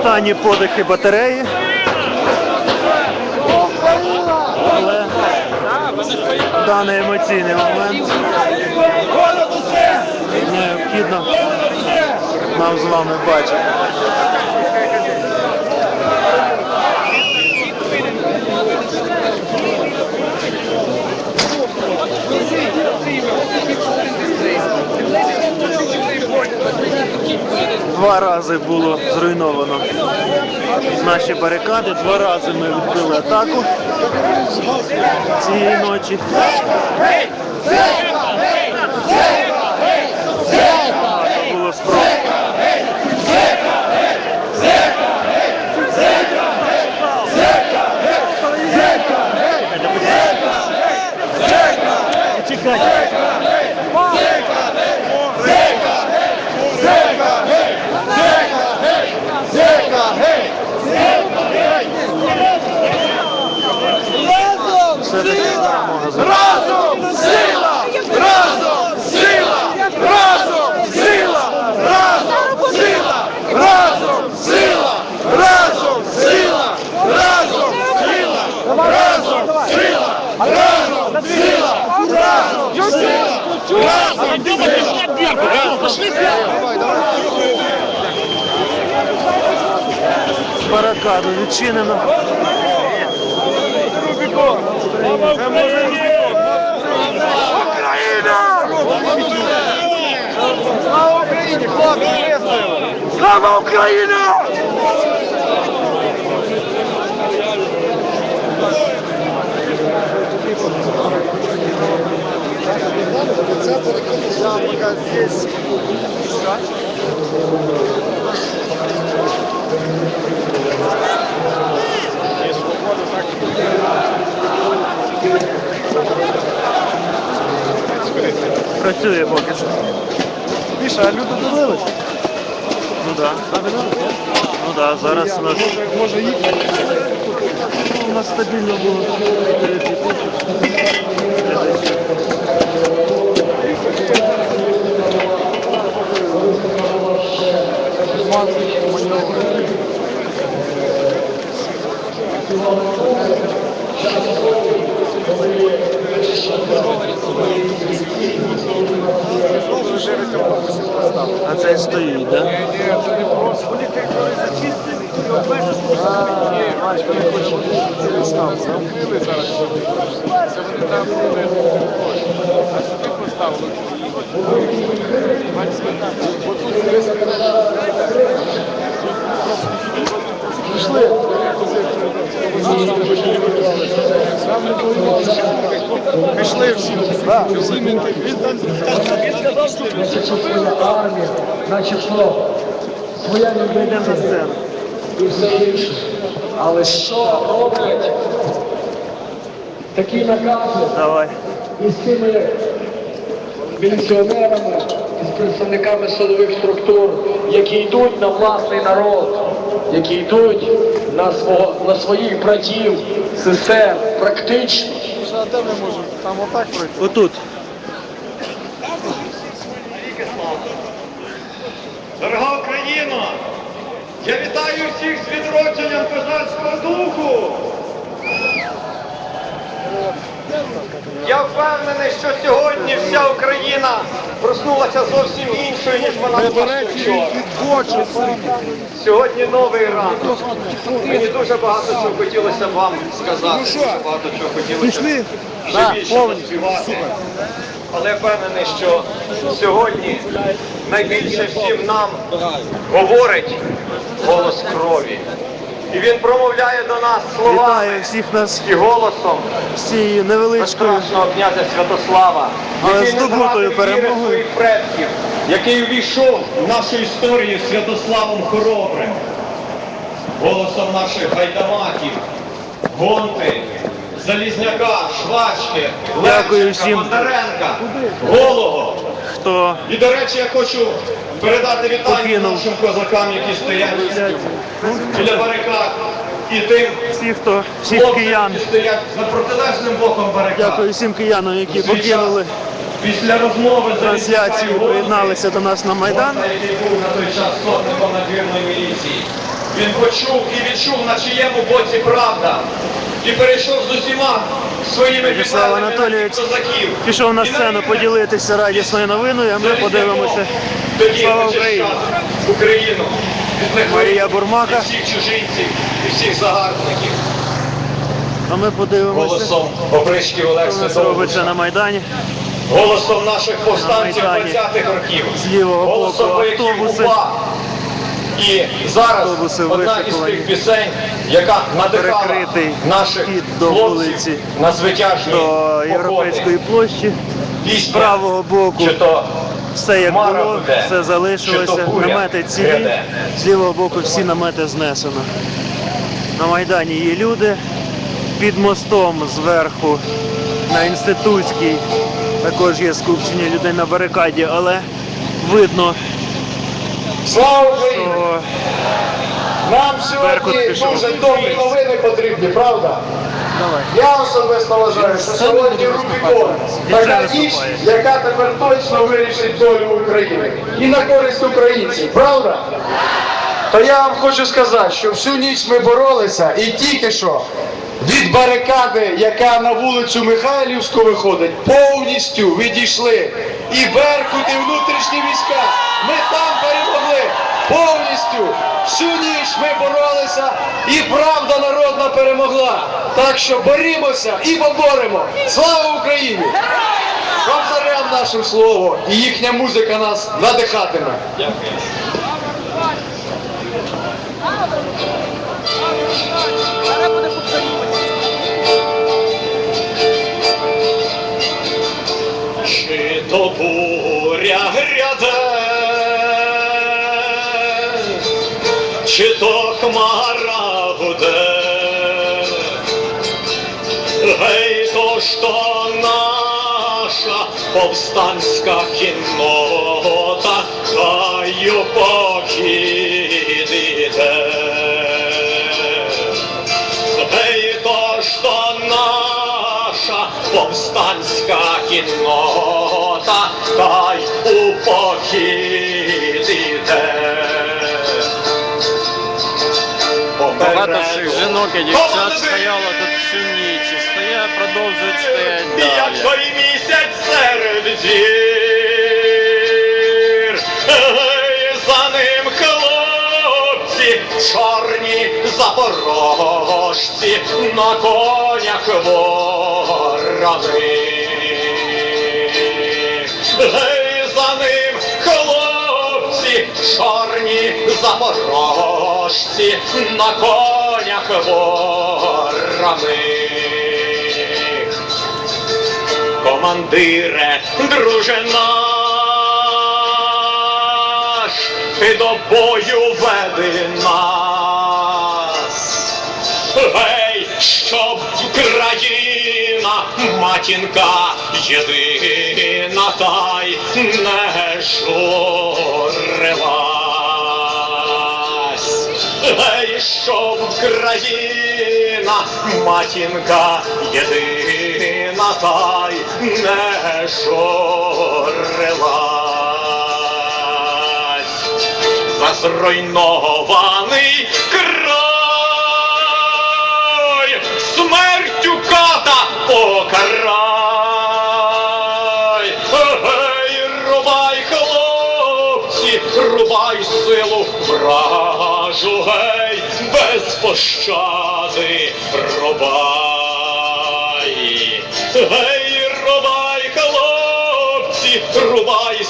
Останні подихи батареї. Але даний емоційний момент необхідно нам з вами бачити. Два рази було зруйновано наші барикади, два рази ми відбили атаку цієї ночі. Все-таки перемога за Разом сила! Разом сила! Разом сила! Разом сила! Разом сила! Разом сила! Разом сила! Разом сила! Разом сила! Разом сила! Разом барикаду відчинено. Слава Україні! Слава Україна! Я пока здесь. Працює поки що. Міша, а люди дивились? Ну да. Ну да, зараз у нас, Може їхати? у нас стабільно було розширити область поставити. А це стоїть, так? Ні, ні, це не просто. Вони тих, коли зачистили, і обмежили. Ні, бач, вони хочуть цілий став. Закрили зараз сюди. Це вони там були А сюди поставили. Бач, бо тут Пішли. Сам не всі. Значить, своя армія, начебто своя людина на сцену. і все інше. Але що роблять такі накази Давай. із цими міліціонерами, із представниками силових структур, які йдуть на власний народ, які йдуть на, свого, на своїх братів, сестер, практично. А де ми можемо? Там отак пройти. Отут. Дорога Україна! Я вітаю всіх з відродженням козацького духу! Я впевнений, що сьогодні вся Україна проснулася зовсім іншою, ніж вона була вчора. Сьогодні новий ранок. Мені дуже багато чого хотілося б вам сказати. Ну? Дуже багато чого хотілося Пішли? ще більше повністю. Але впевнений, що сьогодні найбільше всім нам говорить голос. І він промовляє до нас словами Вітаю всіх нас і голосом з цією невеличкою князя Святослава, Але який не здобутою зрадив віри перемогою. своїх предків, який увійшов в нашу історію Святославом Хоробрим, голосом наших гайдамаків, гонти, Залізняка, Швачки, Дякую Левченка, всім. Бондаренка, Голого. Хто І, до речі, я хочу передати вітання нашим козакам, які стоять біля барикад, і тим всіх, хто хлопцям, киян. які стоять за протилежним боком барикад. Дякую всім киянам, які покинули Після розмови з трансляцію, приєдналися до нас на Майдан. Який був на той час сотником надвірної міліції. Він почув і відчув, на чиєму боці правда. І перейшов з усіма своїми Вячеслав Анатолійович козаків. пішов на сцену поділитися радісною новиною, а ми подивимося. Тоді Слава Україні! Україну від Марія Бурмака. від всіх чужинців і всіх загарбників. А ми подивимося, Голосом опришків Олег робиться на Майдані. Голосом наших повстанців 20-х років. З лівого боку Голосом автобуси. І зараз одна із тих пісень, яка надихала наших до хлопців на звитяжні До Європейської площі. З правого боку все як було, все залишилося. Намети цілі, з лівого боку всі намети знесено. На Майдані є люди. Під мостом зверху на інститутській також є скупчення людей на барикаді, але видно, Слава Україні! Нам сьогодні дуже добрі новини потрібні, правда? Я особисто вважаю, що сьогодні Рубікон така ніч, яка тепер точно вирішить долю України і на користь українців, правда? То я вам хочу сказати, що всю ніч ми боролися і тільки що від барикади, яка на вулицю Михайлівську виходить, повністю відійшли і Беркут, і внутрішні війська. Ми там перемогли повністю. Всю ніч ми боролися, і правда народна перемогла. Так що борімося і поборемо. Слава Україні! Кобзарям нашим слово, і їхня музика нас надихатиме. Чи то буря чи то хмара гуде, гей, то що наша повстанська кіннота, похід іде. Гей, то що наша повстанська кіннота, та й у Багато цих жінок і дівчат стояло тут всю ніч і стоять, продовжують стояти Як далі. той місяць серед зір, Ей, за ним хлопці, чорні запорожці, на конях ворони. Чорні запорожці, на конях ворони. Командире, друже наш, ти до бою веди нас. Матінка єдина, та й не журилась. Гей, щоб країна, матінка єдина, та й не журилась. Зруйнований хлопці, рубай силу вражу, гей, без пощади рубай. Гей, рубай, хлопці, рубай